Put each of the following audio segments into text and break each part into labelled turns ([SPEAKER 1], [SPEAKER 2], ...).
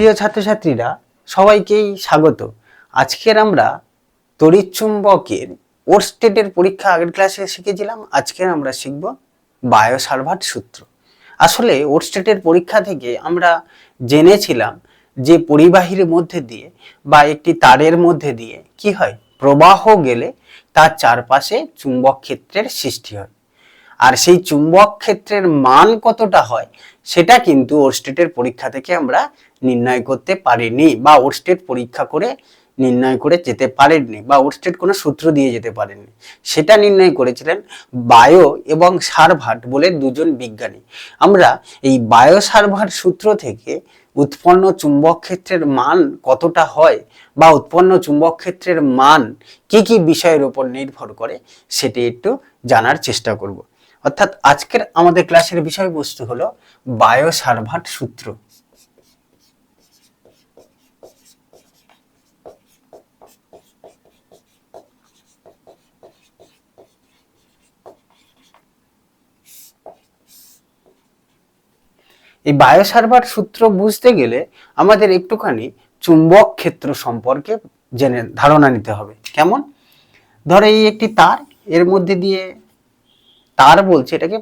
[SPEAKER 1] প্রিয় ছাত্রছাত্রীরা, সবাইকেই স্বাগত। আজকের আমরা তড়িৎচুম্বকের ওরস্টেটের পরীক্ষা আগের ক্লাসে শিখেছিলাম, আজকের আমরা শিখব বায়োসার্ভাট সূত্র। আসলে ওর স্টেটের পরীক্ষা থেকে আমরা জেনেছিলাম যে পরিবাহীর মধ্যে দিয়ে বা একটি তারের মধ্যে দিয়ে কি হয়, প্রবাহ গেলে তার চারপাশে চুম্বক ক্ষেত্রের সৃষ্টি হয়। আর সেই চুম্বক ক্ষেত্রের মান কতটা হয় সেটা কিন্তু ওর স্টেটের পরীক্ষা থেকে আমরা নির্ণয় করতে পারিনি বা ওর স্টেট পরীক্ষা করে নির্ণয় করে যেতে পারেননি বা ওর স্টেট কোনো সূত্র দিয়ে যেতে পারেননি। সেটা নির্ণয় করেছিলেন বায়ো এবং সার্ভাট বলে দুজন বিজ্ঞানী। আমরা এই বায়ো সার্ভাট সূত্র থেকে উৎপন্ন চুম্বক ক্ষেত্রের মান কতটা হয় বা উৎপন্ন চুম্বক ক্ষেত্রের মান কি কি বিষয়ের উপর নির্ভর করে সেটি একটু জানার চেষ্টা করব। অর্থাৎ আজকের আমাদের ক্লাসের বিষয়বস্তু হলো বায়ো সার্ভাট সূত্র। এই বায়োসার্ভার সূত্র বুঝতে গেলে আমাদের একটুখানি চুম্বক ক্ষেত্র সম্পর্কে জেনে, ধারণা নিতে হবে। কেমন? ধরো এই একটি তার, এর মধ্যে দিয়ে তার বলছে, এটাকে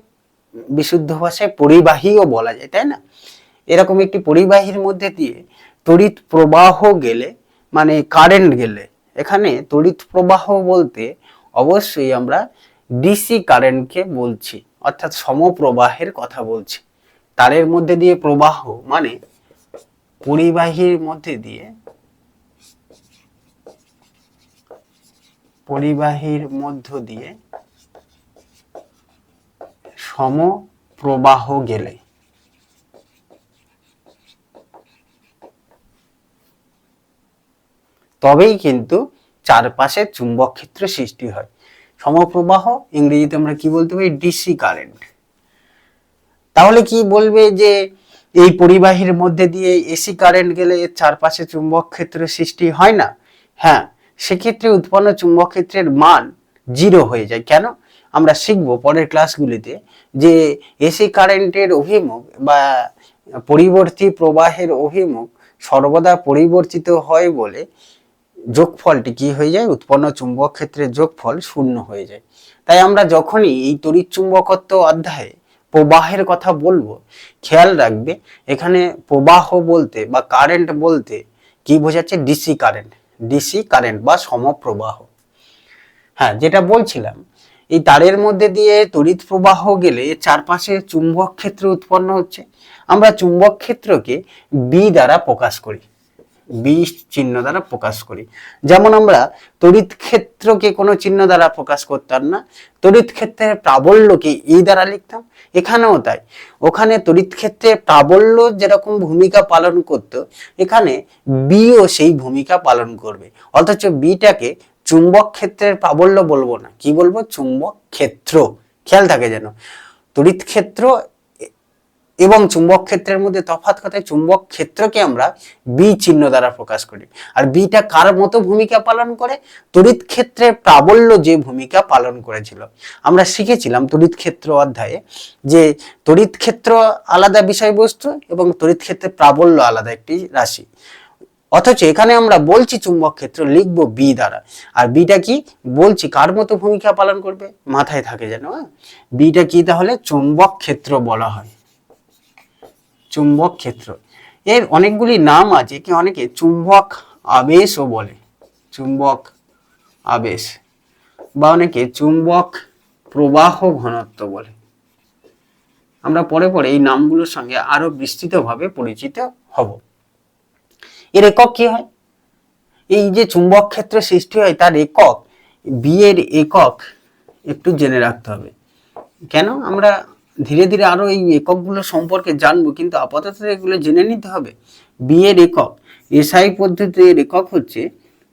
[SPEAKER 1] বিশুদ্ধ ভাষায় পরিবাহীও বলা যায়, তাই না? এরকম একটি পরিবাহীর মধ্যে দিয়ে তড়িৎ প্রবাহ গেলে মানে কারেন্ট গেলে, এখানে তড়িৎ প্রবাহ বলতে অবশ্যই আমরা ডিসি কারেন্টকে বলছি, অর্থাৎ সমপ্রবাহের কথা বলছি। তারের মধ্যে দিয়ে প্রবাহ মানে পরিবাহীর মধ্যে দিয়ে পরিবাহীর মধ্য দিয়ে সমপ্রবাহ গেলে। তবেই কিন্তু চারপাশে চুম্বক ক্ষেত্র সৃষ্টি হয়। সমপ্রবাহ, ইংরেজিতে আমরা কি বলতে পারি? ডিসি কারেন্ট তাহলে কি বলবে যে এই পরিবাহীর মধ্যে দিয়ে এসি কারেন্ট গেলে এর চারপাশে চুম্বক ক্ষেত্রের সৃষ্টি হয় না? হ্যাঁ সেক্ষেত্রে উৎপন্ন চুম্বক ক্ষেত্রের মান জিরো হয়ে যায়। কেন? আমরা শিখব পরের ক্লাসগুলিতে যে এসি কারেন্টের অভিমুখ বা পরিবর্তী প্রবাহের অভিমুখ সর্বদা পরিবর্তিত হয় বলে যোগফলটি কি হয়ে যায়? উৎপন্ন চুম্বক ক্ষেত্রের যোগফল শূন্য হয়ে যায়। তাই আমরা যখনই এই তড়িৎ চুম্বকত্ব অধ্যায়ে প্রবাহের কথা বলব, খেয়াল রাখবে, এখানে প্রবাহ বলতে বা কারেন্ট বলতে কি বোঝাচ্ছে? ডিসি কারেন্ট ডিসি কারেন্ট বা সমপ্রবাহ। হ্যাঁ যেটা বলছিলাম এই তারের মধ্যে দিয়ে তড়িৎ প্রবাহ গেলে চারপাশে চুম্বক ক্ষেত্র উৎপন্ন হচ্ছে। আমরা চুম্বক ক্ষেত্রকে বি দ্বারা প্রকাশ করি। বি চিহ্ন দ্বারা প্রকাশ করি। যেমন আমরা তড়িৎ ক্ষেত্রকে কোনো চিহ্ন দ্বারা প্রকাশ করতাম না, তড়িৎ ক্ষেত্রের প্রাবল্যকে ই দ্বারা লিখতাম। এখানেও তাই। ওখানে তড়িৎ ক্ষেত্রে প্রাবল্য যেরকম ভূমিকা পালন করত, এখানে বিও সেই ভূমিকা পালন করবে। অথচ বিটাকে চুম্বক ক্ষেত্রের প্রাবল্য বলব না। কি বলব? চুম্বক ক্ষেত্র। খেয়াল থাকে যেন। তড়িৎ ক্ষেত্র এবং চুম্বক ক্ষেত্রের মধ্যে তফাৎ কথায় চুম্বক ক্ষেত্রকে আমরা বি চিহ্ন দ্বারা প্রকাশ করি। আর বিটা কার মতো ভূমিকা পালন করে? তড়িৎ ক্ষেত্রের প্রাবল্য যে ভূমিকা পালন করেছিল। আমরা শিখেছিলাম তড়িৎ ক্ষেত্র অধ্যায়ে যে তড়িৎ ক্ষেত্র আলাদা বিষয়বস্তু এবং তড়িৎ ক্ষেত্রের প্রাবল্য আলাদা একটি রাশি। অথচ এখানে আমরা বলছি চুম্বক ক্ষেত্র লিখব বি দ্বারা। আর বিটা কি? বলছি কার মতো ভূমিকা পালন করবে? মাথায় থাকে যেন হ্যাঁ? বিটা কি তাহলে? চুম্বক ক্ষেত্র বলা হয়। চুম্বক ক্ষেত্র। এর অনেকগুলি নাম আছে কি অনেকে চুম্বক আবেশও বলে। চুম্বক আবেশ। বা অনেকে চুম্বক প্রবাহ ঘনত্ব বলে। আমরা পরে পরে এই নামগুলোর সঙ্গে আরও বিস্তৃতভাবে পরিচিত হব। এর একক কি হয়? এই যে চুম্বক ক্ষেত্র সৃষ্টি হয়, তার একক বিয়ের একক একটু জেনে রাখতে হবে। কেন? আমরা ধীরে ধীরে আরও এই এককগুলো সম্পর্কে জানব, কিন্তু আপাতত এগুলো জেনে নিতে হবে। বিয়ের একক এসআই পদ্ধতির একক হচ্ছে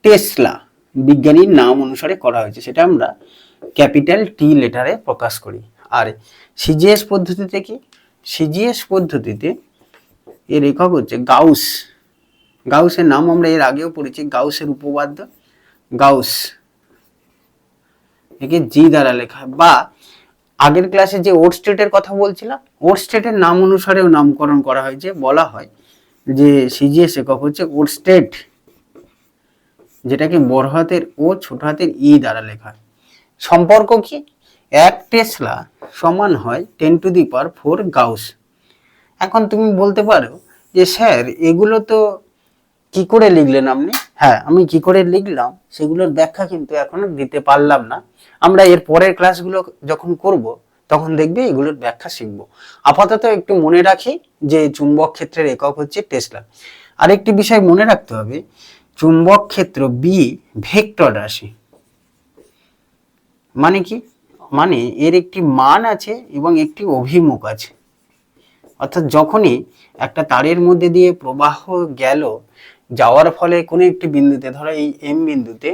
[SPEAKER 1] টেসলা। বিজ্ঞানীর নাম অনুসারে করা হয়েছে, সেটা আমরা ক্যাপিটাল টি লেটারে প্রকাশ করি। আর সিজিএস পদ্ধতিতে কি? সিজিএস পদ্ধতিতে এর একক হচ্ছে গাউস। গাউসের নাম আমরা এর আগেও পড়েছি, গাউসের উপবাদ্য। গাউস। একে জি দ্বারা লেখা। বা আগের ক্লাসে যে ওট স্টেটের কথা বলছিলাম ওর স্টেটের নাম অনুসারেও নামকরণ করা হয়েছে বলা হয় যে সিজিএস একক হচ্ছে ওর স্টেট, যেটাকে বড় হাতের ও ছোট হাতের ই দ্বারা লেখা সম্পর্ক কি? এক টেসলা সমান হয় ten to the power four gauss. এখন তুমি বলতে পারো যে স্যার, এগুলো তো কি করে লিখলেন আপনি? হ্যাঁ। আমি কি করে লিখলাম? সেগুলোর ব্যাখ্যা কিন্তু এখনও দিতে পারলাম না। আমরা এর পরের ক্লাসগুলো যখন করব তখন দেখবে এগুলোর ব্যাখ্যা শিখব। আপাতত একটু মনে রাখি যে চুম্বক ক্ষেত্রের একক হচ্ছে টেসলা। আরেকটি বিষয় মনে রাখতে হবে চুম্বক ক্ষেত্র বি ভেক্টর রাশি। মানে কি? মানে এর একটি মান আছে এবং একটি অভিমুখ আছে। অর্থাৎ যখনই একটা তারের মধ্যে দিয়ে প্রবাহ গেল যাওয়ার ফলে কোনো একটি বিন্দুতে, ধরো এই এম বিন্দুতে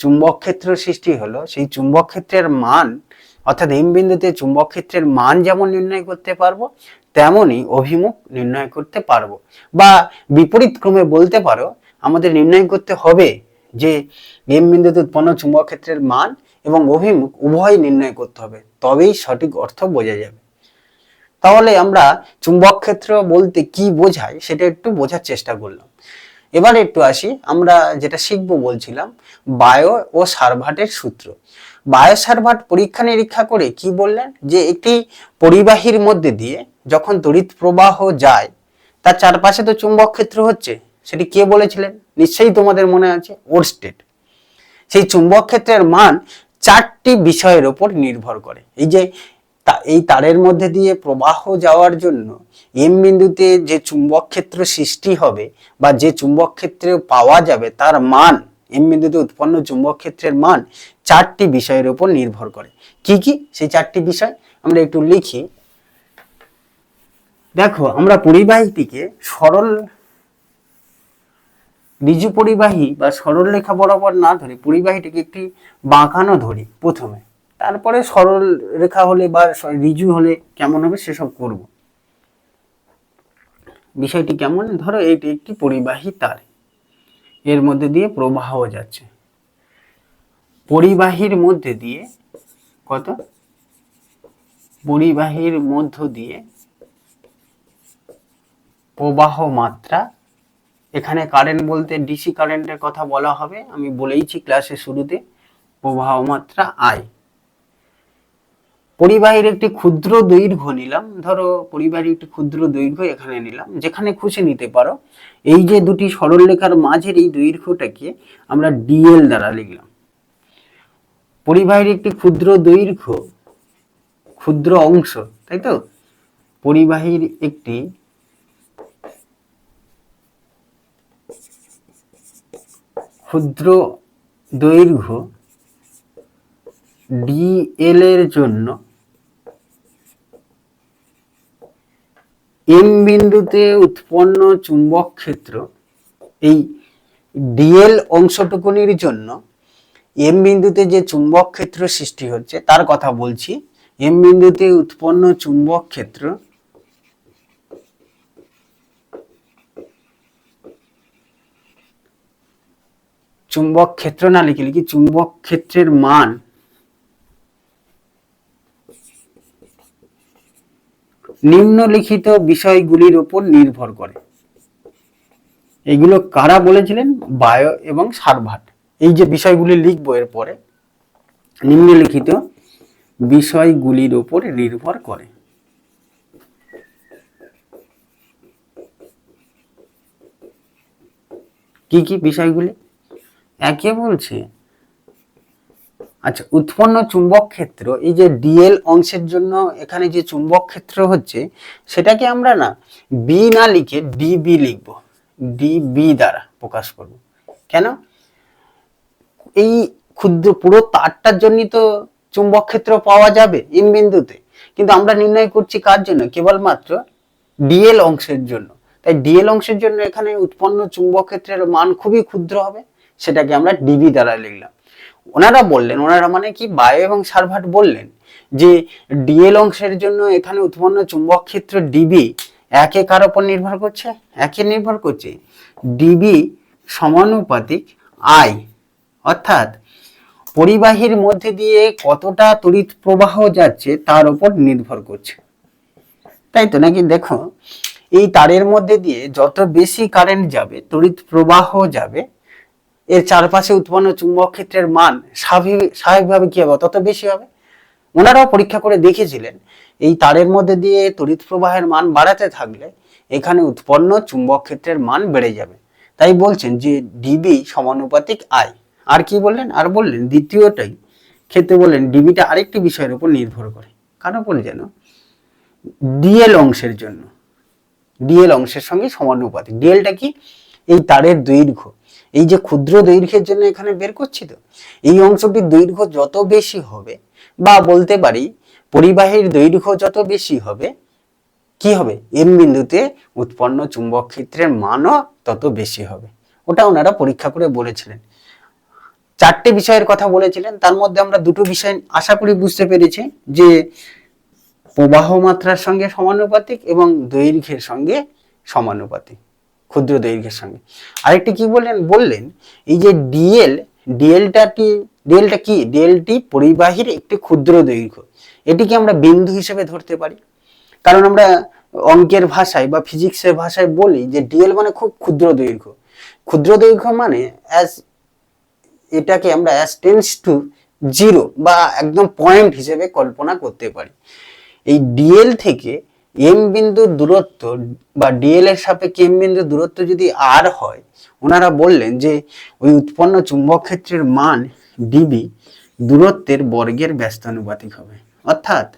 [SPEAKER 1] চুম্বক ক্ষেত্র সৃষ্টি হলো, সেই চুম্বক ক্ষেত্রের মান, অর্থাৎ এম বিন্দুতে চুম্বক ক্ষেত্রের মান যেমন নির্ণয় করতে পারব, তেমনই অভিমুখ নির্ণয় করতে পারব। বা বিপরীত ক্রমে বলতে পারো, আমাদের নির্ণয় করতে হবে যে এম বিন্দুতে উৎপন্ন চুম্বক ক্ষেত্রের মান এবং অভিমুখ উভয় নির্ণয় করতে হবে, তবেই সঠিক অর্থ বোঝা যাবে। তাহলে আমরা চুম্বক ক্ষেত্র বলতে কি বোঝায়, সেটা একটু বোঝার চেষ্টা করলাম। এবার একটু আসি, আমরা যেটা শিখব বলছিলাম, বায়ো ও সার্ভাটের সূত্র। বায়ো সার্ভাট পরীক্ষা নিরীক্ষা করে কি বললেন? যে একটি পরিবাহীর মধ্যে দিয়ে যখন তড়িৎ প্রবাহ যায়, তার চারপাশে তো চুম্বক ক্ষেত্র হচ্ছে, সেটি কে বলেছিলেন? নিশ্চয়ই তোমাদের মনে আছে, ওরস্টেড। সেই চুম্বক ক্ষেত্রের মান চারটি বিষয়ের উপর নির্ভর করে। এই যে তা, এই তারের মধ্যে দিয়ে প্রবাহ যাওয়ার জন্য এম বিন্দুতে যে চুম্বক ক্ষেত্র সৃষ্টি হবে বা যে চুম্বক ক্ষেত্রে পাওয়া যাবে তার মান, এম বিন্দুতে উৎপন্ন চুম্বক ক্ষেত্রের মান চারটি বিষয়ের উপর নির্ভর করে। কি কি? সেই চারটি বিষয় আমরা একটু লিখি। দেখো, আমরা পরিবাহীটিকে সরল ঋজু পরিবাহী বা সরল রেখা বরাবর না ধরে পরিবাহীটিকে একটি বাঁকানো ধরি প্রথমে। তারপরে সরল রেখা হলে বা রিজু হলে কেমন হবে সেসব করব। বিষয়টি কেমন? ধরো এটি একটি পরিবাহী তার। এর মধ্যে দিয়ে প্রবাহ যাচ্ছে। পরিবাহীর মধ্যে দিয়ে কত? পরিবাহীর মধ্য দিয়ে প্রবাহ মাত্রা, এখানে কারেন্ট বলতে ডিসি কারেন্টের কথা বলা হবে। আমি বলেইছি ক্লাসের শুরুতে, প্রবাহ মাত্রা আই পরিবাহীর একটি ক্ষুদ্র দৈর্ঘ্য নিলাম। ধরো পরিবাহীর একটি ক্ষুদ্র দৈর্ঘ্য এখানে নিলাম, যেখানে খুশি নিতে পারো। এই যে দুটি সরলরেখার মাঝের এই দৈর্ঘ্যটাকে আমরা ডিএল দ্বারা লিখলাম। পরিবাহীর একটি ক্ষুদ্র দৈর্ঘ্য, ক্ষুদ্র অংশ, তাই তো? পরিবাহীর একটি ক্ষুদ্র দৈর্ঘ্য ডিএল এর জন্য এম বিন্দুতে উৎপন্ন চুম্বক ক্ষেত্র, এই ডিএল অংশটুকুনির জন্য এম বিন্দুতে যে চুম্বক ক্ষেত্র সৃষ্টি হচ্ছে, তার কথা বলছি। এম বিন্দুতে উৎপন্ন চুম্বক ক্ষেত্র চুম্বক ক্ষেত্র না লিখে লিখি, চুম্বক ক্ষেত্রের মান নিম্নলিখিত বিষয়গুলির উপর নির্ভর করে। এগুলো কারা বলেছিলেন? বায়ো এবং সার্ভাট এই যে বিষয়গুলি লিখব এরপরে, নিম্নলিখিত বিষয়গুলির উপর নির্ভর করে। কি কি বিষয়গুলি? একে বলছে আচ্ছা উৎপন্ন চুম্বক ক্ষেত্র, এই যে ডিএল অংশের জন্য এখানে যে চুম্বক ক্ষেত্র হচ্ছে, সেটাকে আমরা না বি না লিখে ডিবি লিখব। ডিবি দ্বারা প্রকাশ করব। কেন? এই ক্ষুদ্র পুরো তারটার জন্যই তো চুম্বক ক্ষেত্র পাওয়া যাবে ইন বিন্দুতে। কিন্তু আমরা নির্ণয় করছি কার জন্য? কেবলমাত্র ডিএল অংশের জন্য। তাই ডিএল অংশের জন্য এখানে উৎপন্ন চুম্বক ক্ষেত্রের মান খুবই ক্ষুদ্র হবে, সেটাকে আমরা ডিবি দ্বারা লিখলাম। ওনারা বললেন, ওনারা মানে কি বায়ো এবং সার্ভাট বললেন যে ডিএল অংশের জন্য এখানে উৎপন্ন চুম্বক ক্ষেত্র ডিবি একে কার উপর নির্ভর করছে? একে নির্ভর করছে ডিবি সমানুপাতিক আই অর্থাৎ পরিবাহীর মধ্যে দিয়ে কতটা তড়িৎ প্রবাহ যাচ্ছে তার উপর নির্ভর করছে। তাই তো নাকি? দেখো, এই তারের মধ্যে দিয়ে যত বেশি কারেন্ট যাবে, তড়িৎ প্রবাহ যাবে এর চারপাশে উৎপন্ন চুম্বক ক্ষেত্রের মান স্বাভাবিক, স্বাভাবিকভাবে কি হবে? তত বেশি হবে। ওনারাও পরীক্ষা করে দেখেছিলেন, এই তারের মধ্যে দিয়ে তড়িৎ প্রবাহের মান বাড়াতে থাকলে এখানে উৎপন্ন চুম্বক ক্ষেত্রের মান বেড়ে যাবে। তাই বলছেন যে ডিবি সমানুপাতিক আই। আর কি বললেন? আর বললেন দ্বিতীয়টাই। ক্ষেত্রে বললেন ডিবিটা আরেকটি বিষয়ের উপর নির্ভর করে। কারণ বলে যেন, ডিএল অংশের জন্য, ডিএল অংশের সঙ্গে সমানুপাতিক। ডিএলটা কি? এই তারের দৈর্ঘ্য। এই যে ক্ষুদ্র দৈর্ঘ্যের জন্য এখানে বের করছি তো, এই অংশটির দৈর্ঘ্য যত বেশি হবে, বা বলতে পারি পরিবাহীর দৈর্ঘ্য যত বেশি হবে, কি হবে? এম বিন্দুতে উৎপন্ন চুম্বক ক্ষেত্রের মানও তত বেশি হবে। ওটা ওনারা পরীক্ষা করে বলেছিলেন। চারটে বিষয়ের কথা বলেছিলেন, তার মধ্যে আমরা দুটো বিষয় আশা করি বুঝতে পেরেছি, যে প্রবাহ মাত্রার সঙ্গে সমানুপাতিক এবং দৈর্ঘ্যের সঙ্গে সমানুপাতিক। ক্ষুদ্র দৈর্ঘ্যের সঙ্গে। আরেকটি কি বললেন? বললেন, এই যে ডিএল ডিএলটা কি ডিএলটা কি? ডিএলটি পরিবাহীর একটি ক্ষুদ্র দৈর্ঘ্য। এটিকে আমরা বিন্দু হিসেবে ধরতে পারি। কারণ আমরা অঙ্কের ভাষায় বা ফিজিক্সের ভাষায় বলি যে ডিএল মানে খুব ক্ষুদ্র দৈর্ঘ্য। ক্ষুদ্র দৈর্ঘ্য মানে অ্যাজ এটাকে আমরা অ্যাজ টেন্স টু জিরো বা একদম পয়েন্ট হিসেবে কল্পনা করতে পারি। এই ডিএল থেকে এম বিন্দুর দূরত্ব বা ডিএল এর সাপেক্ষে এম বিন্দুর দূরত্ব যদি আর হয়, ওনারা বললেন যে ওই উৎপন্ন চুম্বক ক্ষেত্রের মান ডিবি দূরত্বের বর্গের ব্যস্তানুপাতিক হবে। অর্থাৎ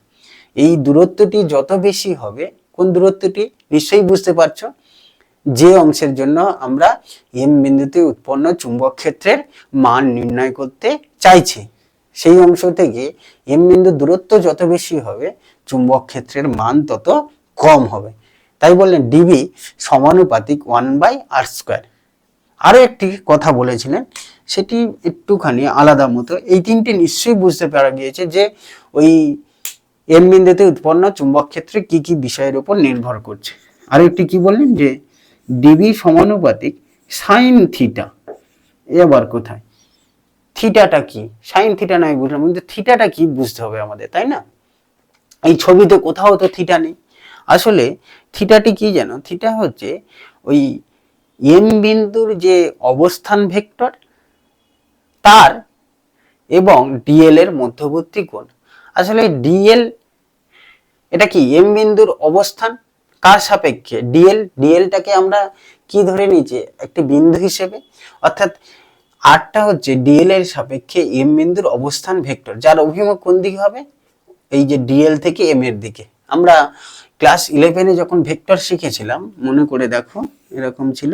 [SPEAKER 1] এই দূরত্বটি যত বেশি হবে, কোন দূরত্বটি? নিশ্চয়ই বুঝতে পারছ? যে অংশের জন্য আমরা এম বিন্দুতে উৎপন্ন চুম্বক ক্ষেত্রের মান নির্ণয় করতে চাইছি। সেই অংশ থেকে এম বিন্দু দূরত্ব যত বেশি হবে, চুম্বক ক্ষেত্রের মান তত কম হবে। তাই বললেন ডিবি সমানুপাতিক ওয়ান বাই আর স্কোয়ার আরও একটি কথা বলেছিলেন, সেটি একটুখানি আলাদা মতো। এই তিনটি নিশ্চয়ই বুঝতে পারা গিয়েছে যে ওই এম বিন্দুতে উৎপন্ন চুম্বক ক্ষেত্রে কি কি বিষয়ের উপর নির্ভর করছে। আর একটি কি বললেন যে ডিবি সমানুপাতিক সাইন থিটা এবার কোথায়? থিটাটা কি? সাইন থিটা নয়, বুঝলাম। কিন্তু থিটাটা কি বুঝতে হবে আমাদের, তাই না? এই ছবিতে কোথাও তো থিটা নেই। আসলে থিটাটি কি জানো থিটা হচ্ছে ওই এম বিন্দুর যে অবস্থান ভেক্টর, তার এবং ডিএল এর মধ্যবর্তী কোণ। আসলে ডিএল, এটা কি এম বিন্দুর অবস্থান? কার সাপেক্ষে? ডিএল, ডিএলটাকে আমরা কি ধরে নিয়েছি? একটি বিন্দু হিসেবে। অর্থাৎ আরটা হচ্ছে ডিএল এর সাপেক্ষে এম বিন্দুর অবস্থান ভেক্টর। যার অভিমুখ কোন দিকে হবে? এই যে ডিএল থেকে এম এর দিকে। আমরা ক্লাস ইলেভেনে যখন ভেক্টর শিখেছিলাম, মনে করে দেখো, এরকম ছিল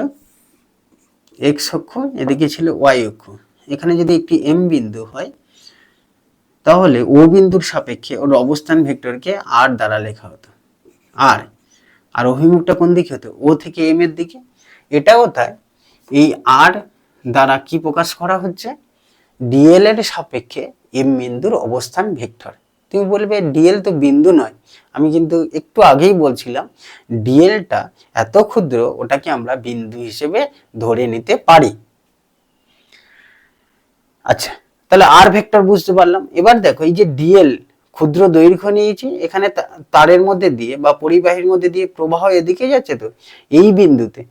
[SPEAKER 1] এক্স অক্ষ, এদিকে ছিল ওয়াই অক্ষ। এখানে যদি একটি এম বিন্দু হয়, তাহলে ও বিন্দুর সাপেক্ষে ওর অবস্থান ভেক্টরকে আর দ্বারা লেখা হতো। আর আর অভিমুখটা কোন দিকে হতো? ও থেকে এম এর দিকে। এটাও তাই, এই আর দ্বারা কি প্রকাশ করা হচ্ছে? ডিএল এর সাপেক্ষে এম বিন্দুর অবস্থান ভেক্টর। তুমি বলবে ডিএল তো বিন্দু নয়। আমি কিন্তু একটু আগেই বলছিলাম ডিএলটা এত ক্ষুদ্র, ওটাকে আমরা বিন্দু হিসেবে ধরে নিতে পারি। আচ্ছা তাহলে আর ভেক্টর বুঝতে পারলাম। এবার দেখো, এই যে ডিএল ক্ষুদ্র দৈর্ঘ্য নিয়েছি, এখানে তারের মধ্যে দিয়ে বা পরিবাহীর মধ্যে দিয়ে প্রবাহ এদিকে যাচ্ছে তো, এই বিন্দুতে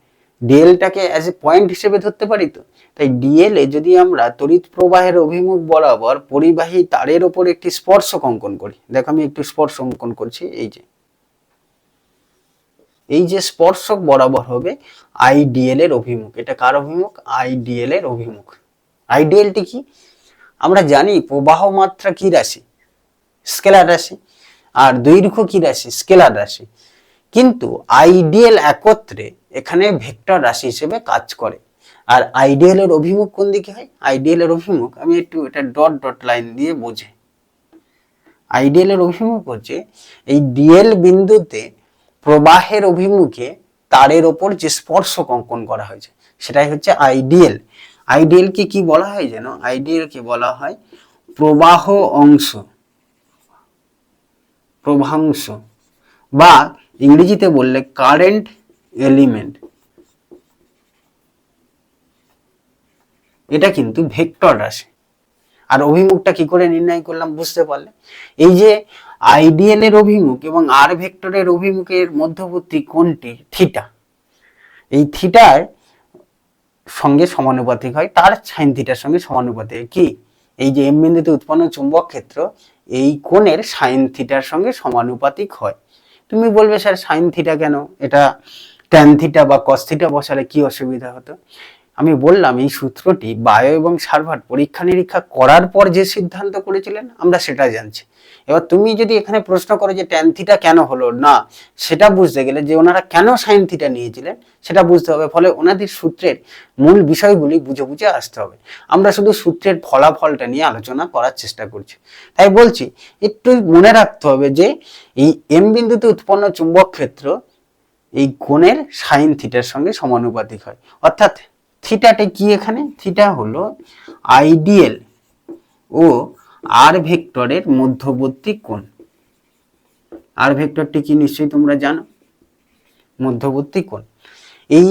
[SPEAKER 1] ডিএলটাকে অ্যাজ এ পয়েন্ট হিসেবে ধরতে পারি তো? তাই ডিএল এ যদি আমরা তড়িৎ প্রবাহের অভিমুখ বরাবর পরিবাহী তারের ওপর একটি স্পর্শক অঙ্কন করি, দেখো আমি একটু স্পর্শ অঙ্কন করছি, এই যে। এই যে স্পর্শক বরাবর হবে আইডিএল এর অভিমুখ। এটা কার অভিমুখ? আইডিএল এর অভিমুখ। আইডিএলটি কি? আমরা জানি প্রবাহ মাত্রা কি রাশি? স্কেলার রাশি। আর দৈর্ঘ্য কি রাশি? স্কেলার রাশি। কিন্তু আইডিএল একত্রে এখানে ভেক্টর রাশি হিসেবে কাজ করে। আর আইডিএল এর অভিমুখ কোন দিকে হয়? আইডিএল এর অভিমুখ, আমি একটু এটা ডট ডট লাইন দিয়ে বোঝে আইডিএল এর অভিমুখ হচ্ছে এই ডিএল বিন্দুতে প্রবাহের অভিমুখে তারের ওপর যে স্পর্শক অঙ্কন করা হয়েছে, সেটাই হচ্ছে আইডিএল আইডিএল কে বলা হয় যেন? আইডিএল কে বলা হয় প্রবাহ অংশ। প্রবাহাংশ বা ইংরেজিতে বললে কারেন্ট এলিমেন্ট এটা কিন্তু ভেক্টর রাশি। আর অভিমুখটা কি করে নির্ণয় করলাম বুঝতে পারলে? এই যে আইডিএল এর অভিমুখ এবং আর ভেক্টরের অভিমুখের মধ্যবর্তী কোণটি থিটা এই থিটার সঙ্গে সমানুপাতিক হয়, তার সাইন থিটার সঙ্গে সমানুপাতিক কি? এই যে এম বিন্দুতে উৎপন্ন চুম্বক ক্ষেত্র, এই কোণের সাইন থিটার সঙ্গে সমানুপাতিক হয়। তুমি বলবে, স্যার সাইন থিটা কেন? এটা ট্যান থিটা বা কস থিটা বসালে কি অসুবিধা হতো? আমি বললাম, এই সূত্রটি বায়ো এবং সার্ভার পরীক্ষা নিরীক্ষা করার পর যে সিদ্ধান্ত করেছিলেন, আমরা সেটা জানছি। এবার তুমি যদি এখানে প্রশ্ন করো যে ট্যান থিটা কেন হলো? না, সেটা বুঝতে গেলে যে ওনারা কেন সাইন থিটা নিয়েছিলেন, সেটা বুঝতে হবে। ফলে ওনাদের সূত্রের মূল বিষয়গুলি বুঝে বুঝে আসতে হবে। আমরা শুধু সূত্রের ফলাফলটা নিয়ে আলোচনা করার চেষ্টা করছি। তাই বলছি, একটু মনে রাখতে হবে যে এই এম বিন্দুতে উৎপন্ন চুম্বক ক্ষেত্র এই কোণের সাইন থিটার সঙ্গে সমানুপাতিক হয়। অর্থাৎ থিটাটা কি এখানে? থিটা হলো আইডিয়েল ও আর ভেক্টরের মধ্যবর্তী কোণ। আর ভেক্টরটি কি নিশ্চয়ই তোমরা জানো? মধ্যবর্তী কোণ। এই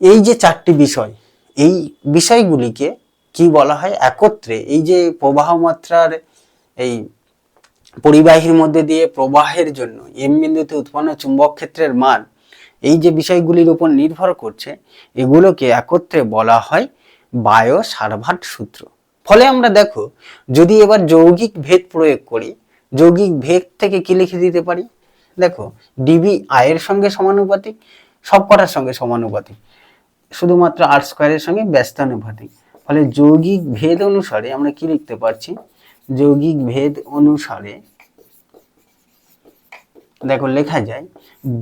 [SPEAKER 1] এই যে চারটি বিষয়, এই বিষয়গুলিকে কি বলা হয়? একত্রে এই যে প্রবাহ মাত্রার এই পরিবাহীর মধ্যে দিয়ে প্রবাহের জন্য এম বিন্দুতে উৎপন্ন চুম্বক ক্ষেত্রের মান এই যে বিষয়গুলির উপর নির্ভর করছে, এগুলোকে একত্রে বলা হয় বায়ো সারভাট সূত্র। ফলে আমরা দেখো, যদি এবার যৌগিক ভেদ প্রয়োগ করি, যৌগিক ভেদ থেকে কি লিখে দিতে পারি? দেখো ডিবি আয়ের সঙ্গে সমানুপাতিক সব কটার সঙ্গে সমানুপাতিক। শুধুমাত্র আর স্কোয়ারের সঙ্গে ব্যস্তানুপাতিক। ফলে যৌগিক ভেদ অনুসারে আমরা কি লিখতে পারছি? যৌগিক ভেদ অনুসারে, দেখো লেখা যায়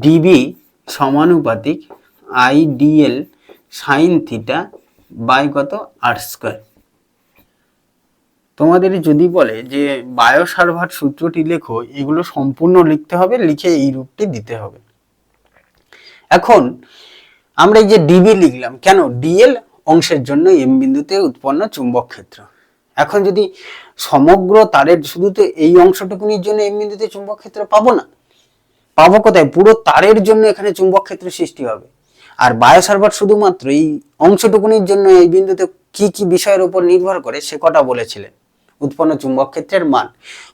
[SPEAKER 1] ডিবি সমানুপাতিক আইডিএল সাইন থিটা বাই কত? আর স্কোয়ার তোমাদের যদি বলে যে বায়ো সার্ভার সূত্রটি লেখো, এগুলো সম্পূর্ণ লিখতে হবে, লিখে এই রূপটি দিতে হবে। এখন আমরা এই যে ডিবি লিখলাম, কেন? ডিএল অংশের জন্য এম বিন্দুতে উৎপন্ন চুম্বক ক্ষেত্র। এখন যদি সমগ্র তারের শুধু তো এই অংশটুকুনির জন্য এম বিন্দুতে চুম্বক ক্ষেত্র পাবো না। পাবো কোথায়? পুরো তারের জন্য এখানে চুম্বক ক্ষেত্র সৃষ্টি হবে। আর বায়োসার্ভার শুধুমাত্র এই অংশটুকুনির জন্য এই বিন্দুতে কি কি বিষয়ের উপর নির্ভর করে সে কটা বলেছিলেন। উৎপন্ন চুম্বক ক্ষেত্রের মান।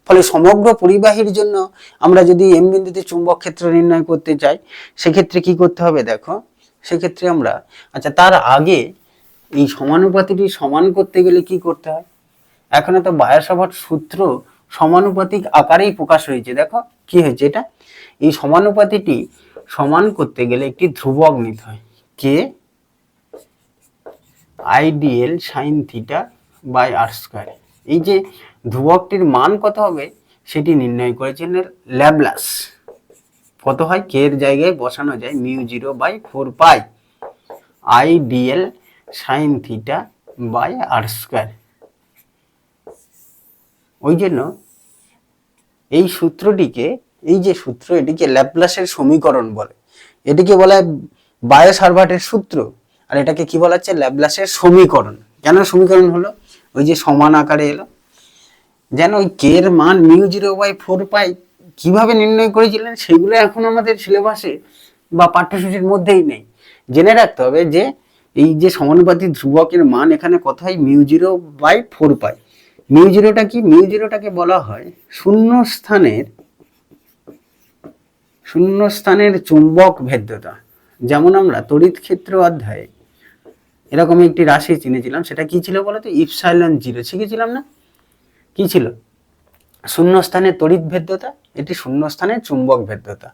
[SPEAKER 1] ফলে সমগ্র পরিবাহীর জন্য আমরা যদি এম বিন্দুতে চুম্বক ক্ষেত্র নির্ণয় করতে চাই, সেক্ষেত্রে কি করতে হবে দেখো? সেক্ষেত্রে আমরা আচ্ছা তার আগে এই সমানুপাতিটি সমান করতে গেলে কি করতে হয়? এখানে তো বায়োসাভার সূত্র সমানুপাতিক আকারেই প্রকাশ হয়েছে। দেখো, কি হয়েছে এটা? এই সমানুপাতিটি সমান করতে গেলে একটি ধ্রুবক নিতে হয়। K IDL sine theta by r square এই যে ধ্রুবকটির মান কত হবে, সেটি নির্ণয় করেছেন ল্যাবলাস কত হয়? কে এর জায়গায় বসানো যায় mu zero by four pi IDL sine theta by r square ওই জন্য এই সূত্রটিকে, এই যে সূত্র, এটিকে ল্যাপ্লাসের সমীকরণ বলে। এটিকে বলা হয় বায়ো বায়োসার্ভাটের সূত্র, আর এটাকে কি বলা হচ্ছে? ল্যাপ্লাসের সমীকরণ। কেন সমীকরণ হলো? ওই যে সমান আকারে এলো। যেন ওই কে এর মান mu zero by four pi কীভাবে নির্ণয় করেছিলেন, সেগুলো এখন আমাদের সিলেবাসে বা পাঠ্যসূচির মধ্যেই নেই। জেনে রাখতে হবে যে, এই যে সমানুপাতিক ধ্রুবকের মান এখানে কত হয়? Mu zero by four pi. Mu জিরোটা কি? মিউ জিরোটাকে বলা হয় শূন্য স্থানের শূন্য স্থানের চুম্বক ভেদ্যতা। যেমন আমরা তড়িৎ ক্ষেত্র অধ্যায়ে এরকম একটি রাশি চিনেছিলাম, সেটা কি ছিল বলতো? Epsilon zero. শিখেছিলাম না? কি ছিল? শূন্য স্থানে তড়িৎ ভেদ্যতা, এটি শূন্য স্থানে চুম্বক ভেদ্যতা।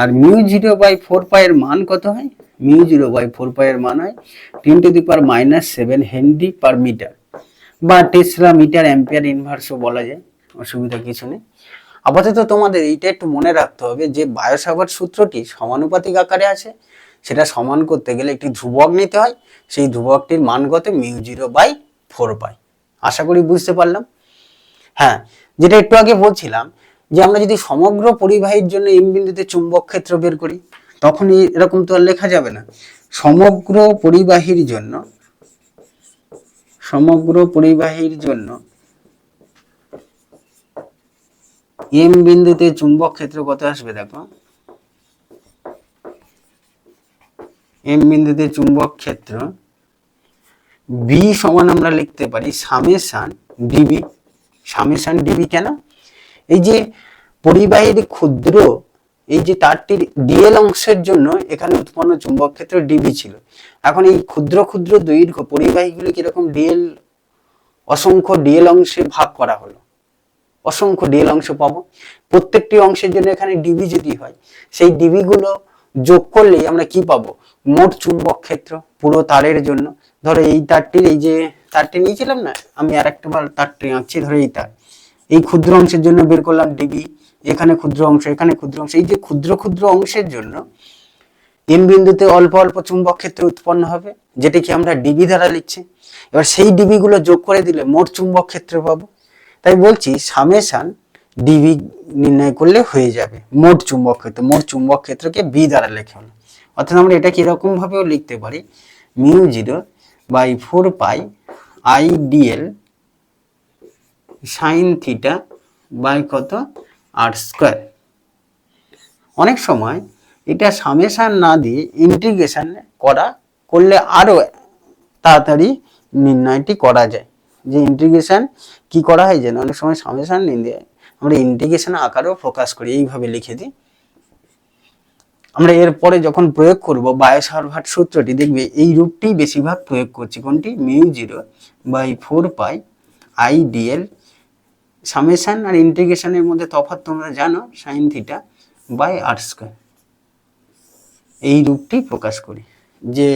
[SPEAKER 1] আর মিউ জিরো বাই ফোর পাইয়ের মান কত হয়? মিউ জিরো বাই ফোর পাইয়ের মান হয় ten to the power minus seven henry per metre. বা টেসলা মিটার অ্যাম্পিয়ার ইনভার্সও বলা যায়, অসুবিধা কিছু নেই। আপাতত তোমাদের এইটা একটু মনে রাখতে হবে যে বায়োসাভার সূত্রটি সমানুপাতিক আকারে আছে, সেটা সমান করতে গেলে একটি ধ্রুবক নিতে হয়, সেই ধ্রুবকটির মান কত mu zero by four pi. আশা করি বুঝতে পারলাম। হ্যাঁ যেটা একটু আগে বলছিলাম যে আমরা যদি সমগ্র পরিবাহীর জন্য এম বিন্দুতে চুম্বক ক্ষেত্র বের করি, তখন এরকম তো আর লেখা যাবে না। সমগ্র পরিবাহীর জন্য সমগ্র পরিবাহীর জন্য। এম বিন্দুতে চুম্বক ক্ষেত্র কত আসবে দেখো? এম বিন্দুতে চুম্বক ক্ষেত্র বি সমান আমরা লিখতে পারি সামেশান ডিবি সামেশান ডিবি কেন? এই যে পরিবাহীর ক্ষুদ্র এই যে তারটির ডিএল অংশের জন্য এখানে উৎপন্ন চুম্বক ক্ষেত্র ডিবি ছিল। এখন এই ক্ষুদ্র ক্ষুদ্র দৈর্ঘ্য পরিবাহীগুলি কীরকম ডিএল, অসংখ্য ডিএল অংশে ভাগ করা হলো। অসংখ্য ডিএল অংশ পাবো। প্রত্যেকটি অংশের জন্য এখানে ডিবি যদি হয়, সেই ডিবি গুলো যোগ করলেই আমরা কি পাবো? মোট চুম্বক ক্ষেত্র পুরো তারের জন্য। ধরো এই তারটির, এই যে তারটি নিয়েছিলাম না, আমি আর একটা তারটি আঁকছি, ধরো এই তার। এই ক্ষুদ্র অংশের জন্য বের করলাম ডিবি। এখানে ক্ষুদ্র অংশ, এখানে ক্ষুদ্র অংশ, এই যে ক্ষুদ্র ক্ষুদ্র অংশের জন্য এম বিন্দুতে অল্প অল্প চুম্বক ক্ষেত্র উৎপন্ন হবে, যেটিকে আমরা ডিবি দ্বারা লিখছি। এবার সেই ডিবি গুলো যোগ করে দিলে মোট চুম্বক ক্ষেত্র পাবো। তাই বলছি সামেশান ডিবি নির্ণয় করলে হয়ে যাবে মোট চুম্বক ক্ষেত্র, মোট চুম্বক ক্ষেত্রকে বি দ্বারা লেখা হলো। অর্থাৎ আমরা এটাকে এরকম ভাবেও লিখতে পারি, mu zero by four pi IDL sine theta by কত? আর স্কোয়ার অনেক সময় এটা সামেশান না দিয়ে ইন্টিগ্রেশন করা করলে আরও তাড়াতাড়ি নির্ণয়টি করা যায়। যে ইন্টিগ্রেশন কি করা হয় যেন অনেক সময় সামেশান নিয়ে আমরা ইন্টিগ্রেশন আকারেও প্রকাশ করি, এইভাবে লিখে দিই। আমরা এরপরে যখন প্রয়োগ করব বায়োসারভাট সূত্রটি দেখবে, এই রূপটি বেশিরভাগ প্রয়োগ করছি কোনটি? Mu zero by four pi I DL summation আর ইন্টিগ্রেশনের মধ্যে তফাৎ তোমরা জানো sine theta by r square. এই রূপটি প্রকাশ করি যে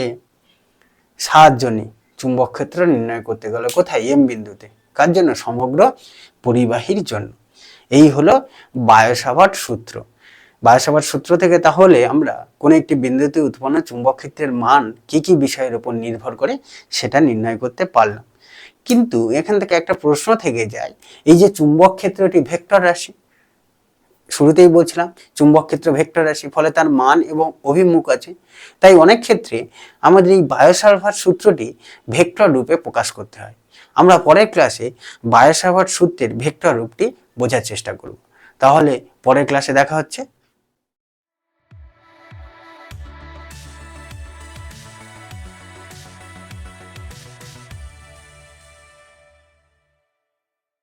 [SPEAKER 1] সাহায্য নেই, চুম্বক ক্ষেত্র নির্ণয় করতে গেলে কোথায়? এম বিন্দুতে। কার জন্য? সমগ্র পরিবাহীর জন্য। এই হলো বায়োসাভাট সূত্র। বায়োসাভাট সূত্র থেকে তাহলে আমরা কোনো একটি বিন্দুতে উৎপন্ন চুম্বক ক্ষেত্রের মান কি কি বিষয়ের উপর নির্ভর করে সেটা নির্ণয় করতে পারলাম। কিন্তু এখান থেকে একটা প্রশ্ন থেকে যায়, এই যে চুম্বক ক্ষেত্রটি ভেক্টর রাশি। শুরুতেই বলছিলাম, চুম্বক ক্ষেত্র ভেক্টর রাশি, ফলে তার মান এবং অভিমুখ আছে। তাই অনেক ক্ষেত্রে আমাদের এই বায়োসার্ভার সূত্রটি ভেক্টর রূপে প্রকাশ করতে হয়। আমরা পরের ক্লাসে বায়োসার্ভার সূত্রের ভেক্টর রূপটি বোঝার চেষ্টা করব। তাহলে পরের ক্লাসে দেখা হচ্ছে।